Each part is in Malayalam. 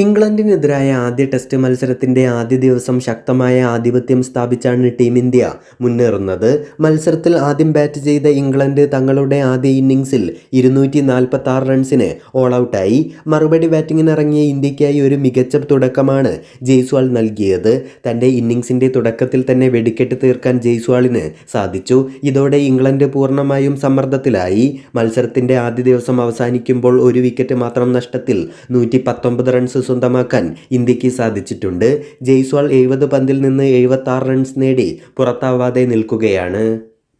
ഇംഗ്ലണ്ടിനെതിരായ ആദ്യ ടെസ്റ്റ് മത്സരത്തിന്റെ ആദ്യ ദിവസം ശക്തമായ ആധിപത്യം സ്ഥാപിച്ചാണ് ടീം ഇന്ത്യ മുന്നേറുന്നത്. മത്സരത്തിൽ ആദ്യം ബാറ്റ് ചെയ്ത ഇംഗ്ലണ്ട് തങ്ങളുടെ ആദ്യ ഇന്നിംഗ്സിൽ ഇരുന്നൂറ്റി നാൽപ്പത്തി ആറ് റൺസിന് ഓൾ ഔട്ടായി മറുപടി ബാറ്റിങ്ങിനിറങ്ങിയ ഇന്ത്യക്കായി ഒരു മികച്ച തുടക്കമാണ് ജയ്സ്വാൾ നൽകിയത്. തന്റെ ഇന്നിംഗ്സിന്റെ തുടക്കത്തിൽ തന്നെ വെടിക്കെട്ട് തീർക്കാൻ ജയ്സ്വാളിന് സാധിച്ചു. ഇതോടെ ഇംഗ്ലണ്ട് പൂർണമായും സമ്മർദ്ദത്തിലായി. മത്സരത്തിന്റെ ആദ്യ ദിവസം അവസാനിക്കുമ്പോൾ ഒരു വിക്കറ്റ് മാത്രം നഷ്ടത്തിൽ നൂറ്റി റൺസ് സ്വന്തമാക്കാൻ ഇന്ത്യയ്ക്ക് സാധിച്ചിട്ടുണ്ട്. ജയ്സ്വാൾ എഴുപത് പന്തിൽ നിന്ന് എഴുപത്തി റൺസ് നേടി പുറത്താവാതെ നിൽക്കുകയാണ്.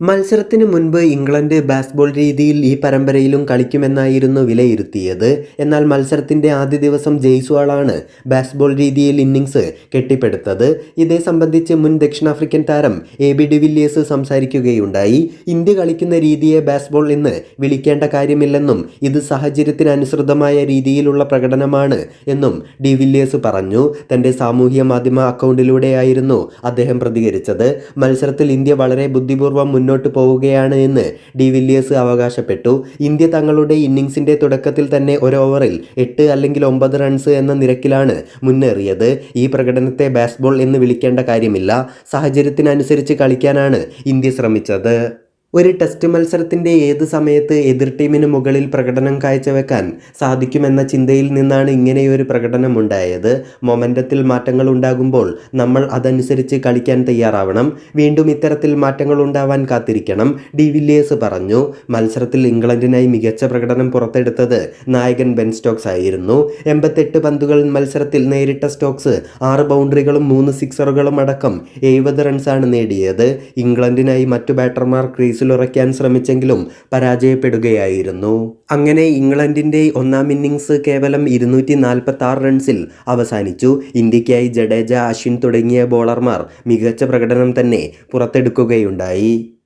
മത്സരത്തിന് മുൻപ് ഇംഗ്ലണ്ട് ബാസ്ബോൾ രീതിയിൽ ഈ പരമ്പരയിലും കളിക്കുമെന്നായിരുന്നു വിലയിരുത്തിയത്. എന്നാൽ മത്സരത്തിന്റെ ആദ്യ ദിവസം ജയ്സ്വാളാണ് ബാസ്ബോൾ രീതിയിൽ ഇന്നിങ്സ് കെട്ടിപ്പടുത്തത്. ഇതേ സംബന്ധിച്ച് മുൻ ദക്ഷിണാഫ്രിക്കൻ താരം എ ബി ഡിവില്ലിയേഴ്സ് സംസാരിക്കുകയുണ്ടായി. ഇന്ത്യ കളിക്കുന്ന രീതിയെ ബാസ്ബോൾ എന്ന് വിളിക്കേണ്ട കാര്യമില്ലെന്നും ഇത് സാഹചര്യത്തിനനുസൃതമായ രീതിയിലുള്ള പ്രകടനമാണ് എന്നും ഡിവില്ലിയേഴ്സ് പറഞ്ഞു. തന്റെ സാമൂഹ്യ മാധ്യമ അക്കൗണ്ടിലൂടെയായിരുന്നു അദ്ദേഹം പ്രതികരിച്ചത്. മത്സരത്തിൽ ഇന്ത്യ വളരെ ബുദ്ധിപൂർവം മുന്നോട്ട് പോവുകയാണ് എന്ന് ഡി വില്ലിയേഴ്സ് അവകാശപ്പെട്ടു. ഇന്ത്യ തങ്ങളുടെ ഇന്നിംഗ്സിന്റെ തുടക്കത്തിൽ തന്നെ ഒരു ഓവറിൽ എട്ട് അല്ലെങ്കിൽ ഒമ്പത് റൺസ് എന്ന നിരക്കിലാണ് മുന്നേറിയത്. ഈ പ്രകടനത്തെ ബാസ്ബോൾ എന്ന് വിളിക്കേണ്ട കാര്യമില്ല. സാഹചര്യത്തിനനുസരിച്ച് കളിക്കാനാണ് ഇന്ത്യ ശ്രമിച്ചത്. ഒരു ടെസ്റ്റ് മത്സരത്തിന്റെ ഏത് സമയത്ത് എതിർ ടീമിന് മുകളിൽ പ്രകടനം കാഴ്ചവെക്കാൻ സാധിക്കുമെന്ന ചിന്തയിൽ നിന്നാണ് ഇങ്ങനെയൊരു പ്രകടനം ഉണ്ടായത് മൊമെന്റത്തിൽ മാറ്റങ്ങൾ ഉണ്ടാകുമ്പോൾ നമ്മൾ അതനുസരിച്ച് കളിക്കാൻ തയ്യാറാവണം. വീണ്ടും ഇത്തരത്തിൽ മാറ്റങ്ങൾ ഉണ്ടാവാൻ കാത്തിരിക്കണം ഡി വില്ലിയേഴ്സ് പറഞ്ഞു. മത്സരത്തിൽ ഇംഗ്ലണ്ടിനായി മികച്ച പ്രകടനം പുറത്തെടുത്തത് നായകൻ ബെൻ സ്റ്റോക്സ് ആയിരുന്നു. എൺപത്തെട്ട് പന്തുകൾ മത്സരത്തിൽ നേരിട്ട സ്റ്റോക്സ് ആറ് ബൗണ്ടറികളും മൂന്ന് സിക്സറുകളും അടക്കം എഴുപത് റൺസാണ് നേടിയത്. ഇംഗ്ലണ്ടിനായി മറ്റു ബാറ്റർമാർ ക്രീസിലുറയ്ക്കാൻ ശ്രമിച്ചെങ്കിലും പരാജയപ്പെടുകയായിരുന്നു. അങ്ങനെ ഇംഗ്ലണ്ടിന്റെ ഒന്നാം ഇന്നിംഗ്സ് കേവലം ഇരുന്നൂറ്റി നാൽപ്പത്തി ആറ് റൺസിൽ അവസാനിച്ചു. ഇന്ത്യക്കായി ജഡേജ അശ്വിൻ തുടങ്ങിയ ബോളർമാർ മികച്ച പ്രകടനം തന്നെ പുറത്തെടുക്കുകയുണ്ടായി.